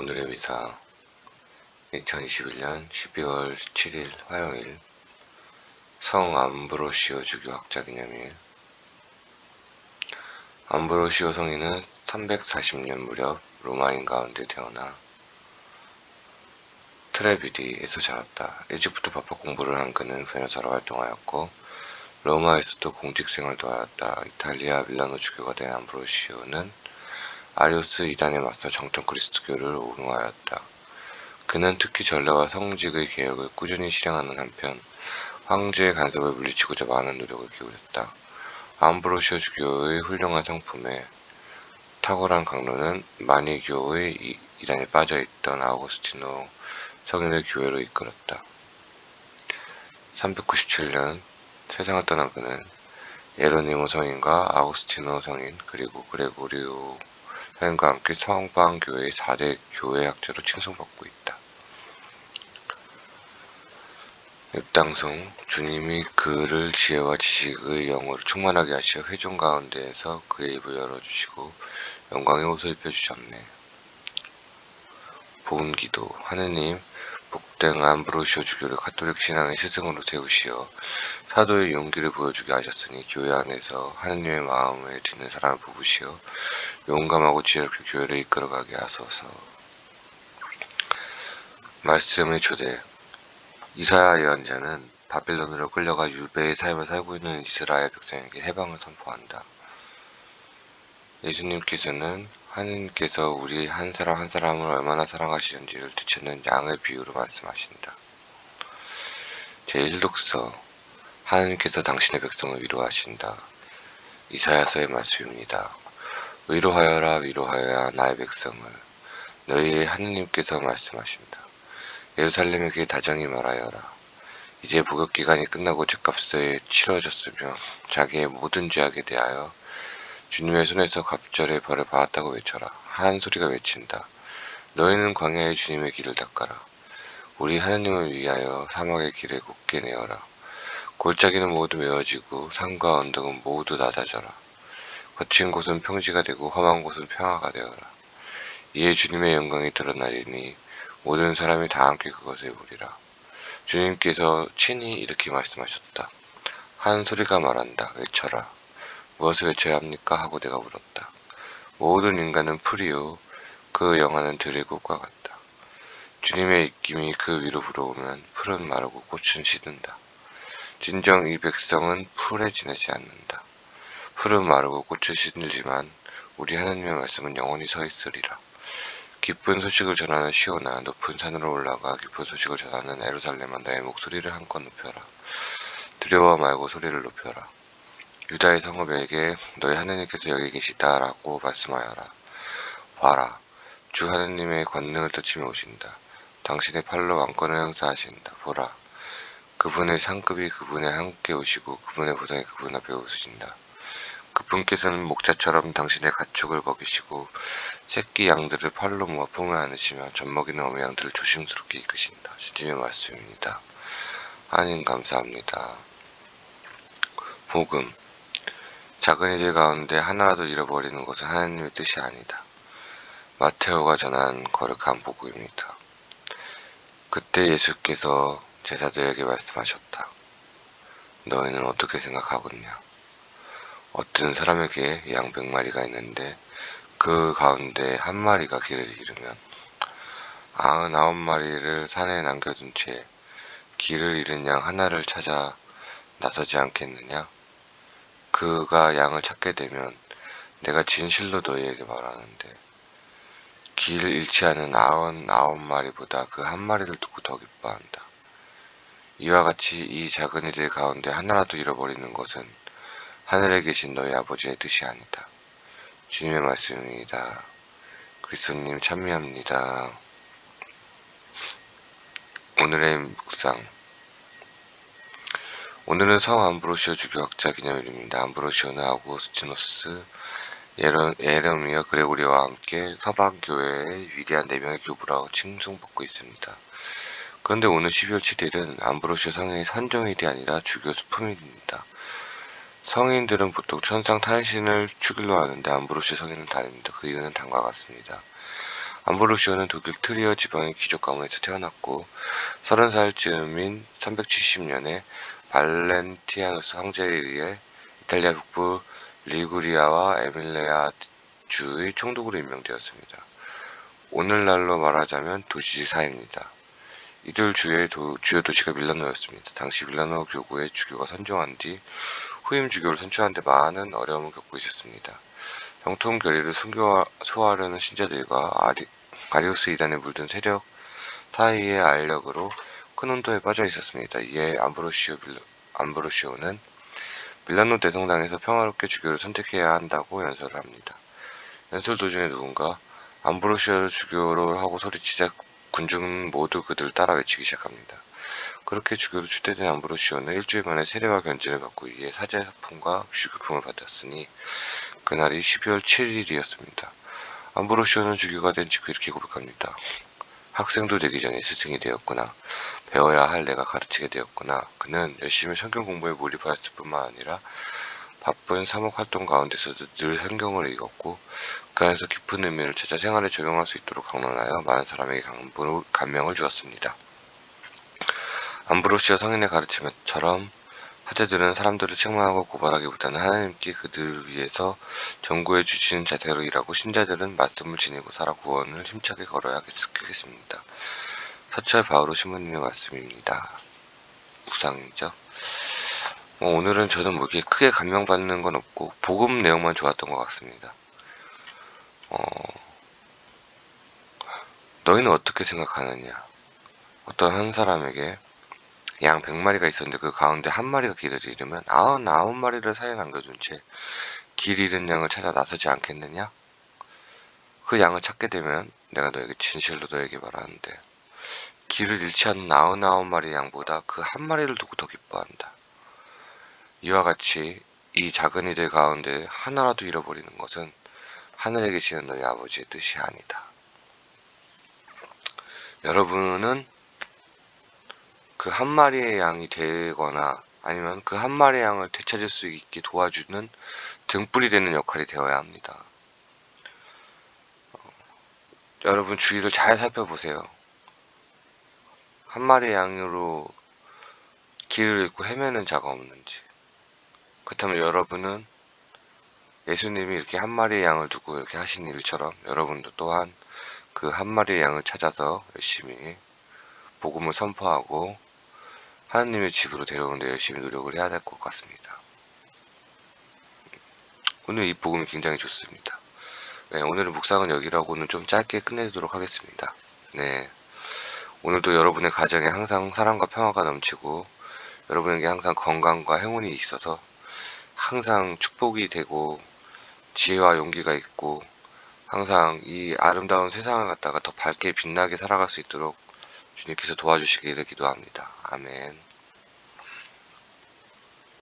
오늘의 미사 2021년 12월 7일 화요일 성 암브로시오 주교 학자 기념일 암브로시오 성인은 340년 무렵 로마인 가운데 태어나 트레비디에서 자랐다. 일찍부터 바빠 공부를 한 그는 변호사로 활동하였고 로마에서도 공직 생활도 하였다. 이탈리아 밀라노 주교가 된 암브로시오는 아리우스 이단에 맞서 정통 그리스도교를 옹호하였다. 그는 특히 전례와 성직의 개혁을 꾸준히 실행하는 한편 황제의 간섭을 물리치고자 많은 노력을 기울였다. 암브로시오 주교의 훌륭한 성품에 탁월한 강론은 마니교의 이- 이단에 빠져있던 아우구스티노 성인을 교회로 이끌었다. 397년 세상을 떠난 그는 예로니모 성인과 아우구스티노 성인 그리고 그레고리오 성인과 함께 성방교회의 4대 교회 학자로 칭송받고 있다. 입당성 주님이 그를 지혜와 지식의 영으로 충만하게 하시어 회중 가운데에서 그의 입을 열어주시고 영광의 옷을 입혀주셨네. 보은기도 하느님 복된 암브로시오 주교를 가톨릭 신앙의 스승으로 세우시어 사도의 용기를 보여주게 하셨으니 교회 안에서 하느님의 마음에 드는 사람을 뽑으시어 용감하고 지혜롭게 교회를 이끌어가게 하소서. 말씀의 초대 이사야 예언자는 바빌론으로 끌려가 유배의 삶을 살고 있는 이스라엘 백성에게 해방을 선포한다. 예수님께서는 하느님께서 우리 한 사람 한 사람을 얼마나 사랑하시는지를 되찾는 양의 비유로 말씀하신다. 제1독서 하느님께서 당신의 백성을 위로하신다. 이사야서의 말씀입니다. 위로하여라 위로하여라 나의 백성을 너희의 하느님께서 말씀하신다. 예루살렘에게 다정히 말하여라. 이제 복역 기간이 끝나고 죄값이 치러졌으며 자기의 모든 죄악에 대하여 주님의 손에서 갑절의 벌을 받았다고 외쳐라. 한 소리가 외친다. 너희는 광야의 주님의 길을 닦아라. 우리 하느님을 위하여 사막의 길을 곧게 내어라. 골짜기는 모두 메어지고 산과 언덕은 모두 낮아져라. 거친 곳은 평지가 되고 험한 곳은 평화가 되어라. 이에 주님의 영광이 드러나리니 모든 사람이 다 함께 그것을 보리라. 주님께서 친히 이렇게 말씀하셨다. 한 소리가 말한다. 외쳐라. 무엇을 외쳐야 합니까? 하고 내가 물었다. 모든 인간은 풀이요. 그 영화는 들의 꽃과 같다. 주님의 입김이 그 위로 불어오면 풀은 마르고 꽃은 시든다. 진정 이 백성은 풀에 지내지 않는다. 풀은 마르고 꽃은 시들지만 우리 하나님의 말씀은 영원히 서 있으리라. 기쁜 소식을 전하는 시오나 높은 산으로 올라가 기쁜 소식을 전하는 에루살렘아 나의 목소리를 한껏 높여라. 두려워 말고 소리를 높여라. 유다의 성읍에게 너희 하느님께서 여기 계시다라고 말씀하여라. 봐라. 주 하느님의 권능을 떨치며 오신다. 당신의 팔로 왕권을 행사하신다. 보라. 그분의 상급이 그분에 함께 오시고 그분의 보상이 그분 앞에 오신다. 그분께서는 목자처럼 당신의 가축을 먹이시고 새끼 양들을 팔로 모아 품에 안으시며 젖먹이는 어미 양들을 조심스럽게 이끄신다. 주님의 말씀입니다. 하나님 감사합니다. 복음 작은 이들 가운데 하나라도 잃어버리는 것은 하나님의 뜻이 아니다. 마테오가 전한 거룩한 복음입니다. 그때 예수께서 제자들에게 말씀하셨다. 너희는 어떻게 생각하겠냐? 어떤 사람에게 양백 마리가 있는데 그 가운데 한 마리가 길을 잃으면 아흔아홉 마리를 산에 남겨둔 채 길을 잃은 양 하나를 찾아 나서지 않겠느냐? 그가 양을 찾게 되면 내가 진실로 너희에게 말하는데 길을 잃지 않은 아흔 아홉 마리보다 그 한 마리를 두고 더 기뻐한다. 이와 같이 이 작은 이들 가운데 하나라도 잃어버리는 것은 하늘에 계신 너희 아버지의 뜻이 아니다. 주님의 말씀입니다. 그리스도님 찬미합니다. 오늘의 묵상 오늘은 성 암브로시오 주교학자 기념일입니다. 암브로시오는 아우구스티노스, 예레- 예레미야 그레고리와 함께 서방교회의 위대한 네 명의 교부라고 칭송받고 있습니다. 그런데 오늘 12월 7일은 암브로시오 성인의 선정일이 아니라 주교 수품일입니다. 성인들은 보통 천상 탄신을 축일로 하는데 암브로시오 성인은 다릅니다. 그 이유는 다음과 같습니다. 암브로시오는 독일 트리어 지방의 귀족 가문에서 태어났고 30살쯤인 370년에 발렌티아누스 황제에 의해 이탈리아 북부 리구리아와 에밀레아 주의 총독으로 임명되었습니다. 오늘날로 말하자면 도시사입니다. 이들 주의 도- 주요 도시가 밀라노였습니다. 당시 밀라노 교구의 주교가 선종한 뒤 후임 주교를 선출하는 데 많은 어려움을 겪고 있었습니다. 정통 결의를 순교하, 소화하려는 신자들과 아리, 아리우스 이단에 물든 세력 사이의 알력으로 큰 혼돈에 빠져 있었습니다. 이에 암브로시오 빌, 암브로시오는 밀라노 대성당에서 평화롭게 주교를 선택해야 한다고 연설을 합니다. 연설 도중에 누군가 암브로시오를 주교로 하고 소리치자 군중 모두 그들을 따라 외치기 시작합니다. 그렇게 주교로 추대된 암브로시오는 일주일 만에 세례와 견진을 받고 이에 사제사품과 주교품을 받았으니 그날이 12월 7일이었습니다. 암브로시오는 주교가 된 직후 이렇게 고백합니다. 학생도 되기 전에 스승이 되었구나. 배워야 할 내가 가르치게 되었구나. 그는 열심히 성경 공부에 몰입하였을 뿐만 아니라 바쁜 사목 활동 가운데서도 늘 성경을 읽었고 그 안에서 깊은 의미를 찾아 생활에 적용할 수 있도록 강론하여 많은 사람에게 감명을 주었습니다. 암브로시아 성인의 가르침처럼 사제들은 사람들을 책망하고 고발하기보다는 하나님께 그들을 위해서 전구해 주시는 자세로 일하고 신자들은 말씀을 지니고 살아 구원을 힘차게 걸어야 하겠습니다. 서철 바오로 신부님의 말씀입니다. 구상이죠. 뭐 오늘은 저는 뭐 이렇게 크게 감명받는 건 없고 복음 내용만 좋았던 것 같습니다. 어, 너희는 어떻게 생각하느냐? 어떤 한 사람에게 양 100마리가 있었는데 그 가운데 한 마리가 길을 잃으면 아흔 아홉 마리를 사이에 남겨둔 채길 잃은 양을 찾아 나서지 않겠느냐? 그 양을 찾게 되면 내가 너에게 진실로 너에게 말하는데 길을 잃지 않는 아흔 아홉 마리 양보다 그 한 마리를 두고 더 기뻐한다. 이와 같이 이 작은 이들 가운데 하나라도 잃어버리는 것은 하늘에 계시는 너희 아버지의 뜻이 아니다. 여러분은 그 한 마리의 양이 되거나 아니면 그 한 마리의 양을 되찾을 수 있게 도와주는 등불이 되는 역할이 되어야 합니다. 어, 여러분 주위를 잘 살펴보세요. 한 마리의 양으로 길을 잃고 헤매는 자가 없는지. 그렇다면 여러분은 예수님이 이렇게 한 마리의 양을 두고 이렇게 하신 일처럼 여러분도 또한 그 한 마리의 양을 찾아서 열심히 복음을 선포하고 하나님의 집으로 데려오는데 열심히 노력을 해야 될 것 같습니다. 오늘 이 복음이 굉장히 좋습니다. 네, 오늘의 묵상은 여기라고는 좀 짧게 끝내도록 하겠습니다. 네. 오늘도 여러분의 가정에 항상 사랑과 평화가 넘치고 여러분에게 항상 건강과 행운이 있어서 항상 축복이 되고 지혜와 용기가 있고 항상 이 아름다운 세상을 갖다가 더 밝게 빛나게 살아갈 수 있도록 주님께서 도와주시기를 기도합니다. 아멘.